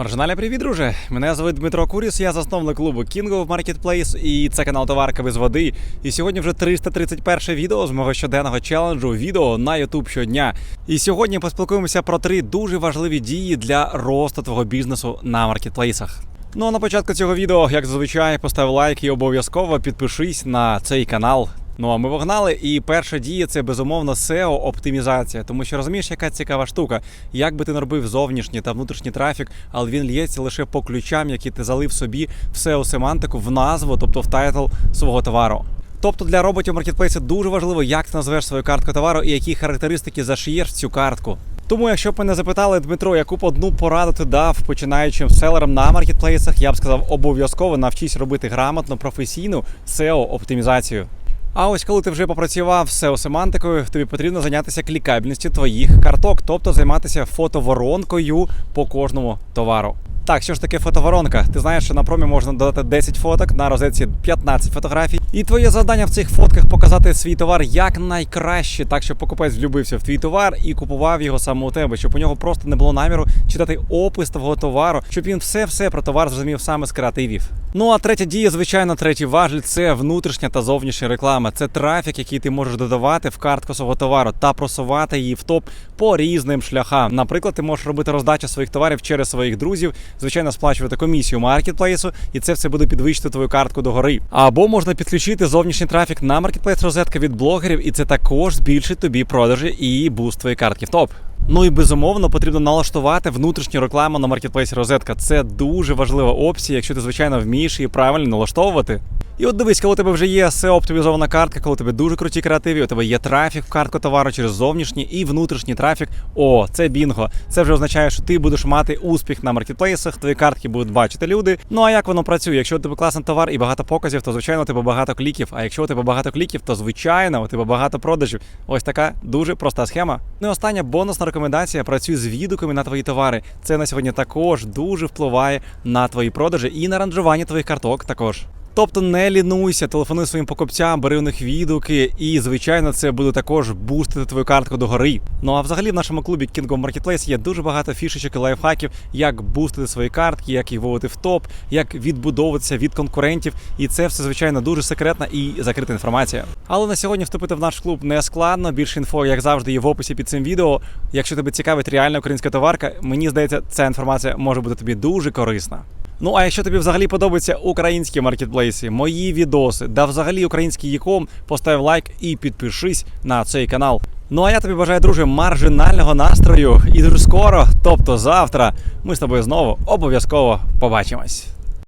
Маржинальний привіт, друже! Мене звуть Дмитро Куріс, я засновник клубу King of Marketplace і це канал Товарка без води. І сьогодні вже 331 відео з мого щоденного челенджу відео на YouTube щодня. І сьогодні поспілкуємося про три дуже важливі дії для росту твого бізнесу на маркетплейсах. Ну а на початку цього відео, як зазвичай, постав лайк і обов'язково підпишись на цей канал. Ну а ми вогнали. І перша дія це безумовно SEO оптимізація, тому що розумієш, яка цікава штука. Як би ти не робив зовнішній та внутрішній трафік, але він лється лише по ключам, які ти залив собі в SEO семантику, в назву, тобто в тайтл свого товару. Тобто для роботів маркетплейсу дуже важливо, як ти назвеш свою картку товару і які характеристики зашиєш в цю картку. Тому, якщо б мене запитали, Дмитро, яку б одну пораду ти дав починаючим селерам на маркетплейсах, я б сказав, обов'язково навчись робити грамотно, професійну SEO оптимізацію. А ось коли ти вже попрацював з SEO-семантикою, тобі потрібно зайнятися клікабельністю твоїх карток, тобто займатися фотоворонкою по кожному товару. Так, що ж таке фотоворонка? Ти знаєш, що на промі можна додати 10 фоток, на розетці 15 фотографій. І твоє завдання в цих фотках показати свій товар як найкраще, так щоб покупець влюбився в твій товар і купував його саме у тебе, щоб у нього просто не було наміру читати опис твого товару, щоб він все-все про товар зрозумів саме з креативів. Ну а третя дія, звичайно, третій важіль це внутрішня та зовнішня реклама. Це трафік, який ти можеш додавати в картку свого товару та просувати її в топ по різним шляхам. Наприклад, ти можеш робити роздачу своїх товарів через своїх друзів, звичайно, сплачувати комісію маркетплейсу, і це все буде підвищити твою картку догори. Або можна підключити зовнішній трафік на маркетплейс розетка від блогерів, і це також збільшить тобі продажі і буст твоєї картки в топ. Ну і безумовно потрібно налаштувати внутрішню рекламу на маркетплейсі розетка. Це дуже важлива опція, якщо ти звичайно вмієш її правильно налаштовувати. І от дивись, коли у тебе вже є SEO оптимізована картка, коли у тебе дуже круті креативи, у тебе є трафік в картку товару через зовнішній і внутрішній трафік. О, це бінго. Це вже означає, що ти будеш мати успіх на маркетплейсах, твої картки будуть бачити люди. Ну а як воно працює? Якщо у тебе класний товар і багато показів, то звичайно у тебе багато кліків. А якщо у тебе багато кліків, то звичайно у тебе багато продажів. Ось така дуже проста схема. Ну і остання бонусна рекомендація: працюй з відгуками на твої товари. Це на сьогодні також дуже впливає на твої продажі і на ранжування твоїх карток також. Тобто не лінуйся, телефонуй своїм покупцям, бери у них відгуки, і звичайно, це буде також бустити твою картку до гори. Ну а взагалі в нашому клубі King of Marketplace є дуже багато фішечок і лайфхаків, як бустити свої картки, як їх виводити в топ, як відбудовуватися від конкурентів. І це все звичайно дуже секретна і закрита інформація. Але на сьогодні вступити в наш клуб не складно. Більше інфо, як завжди, є в описі під цим відео. Якщо тебе цікавить реальна українська товарка, мені здається, ця інформація може бути тобі дуже корисна. Ну а якщо тобі взагалі подобаються українські маркетплейси, мої відоси, да взагалі український яком, постав лайк і підпишись на цей канал. Ну а я тобі бажаю, друже, маржинального настрою і дуже скоро, тобто завтра, ми з тобою знову обов'язково побачимось.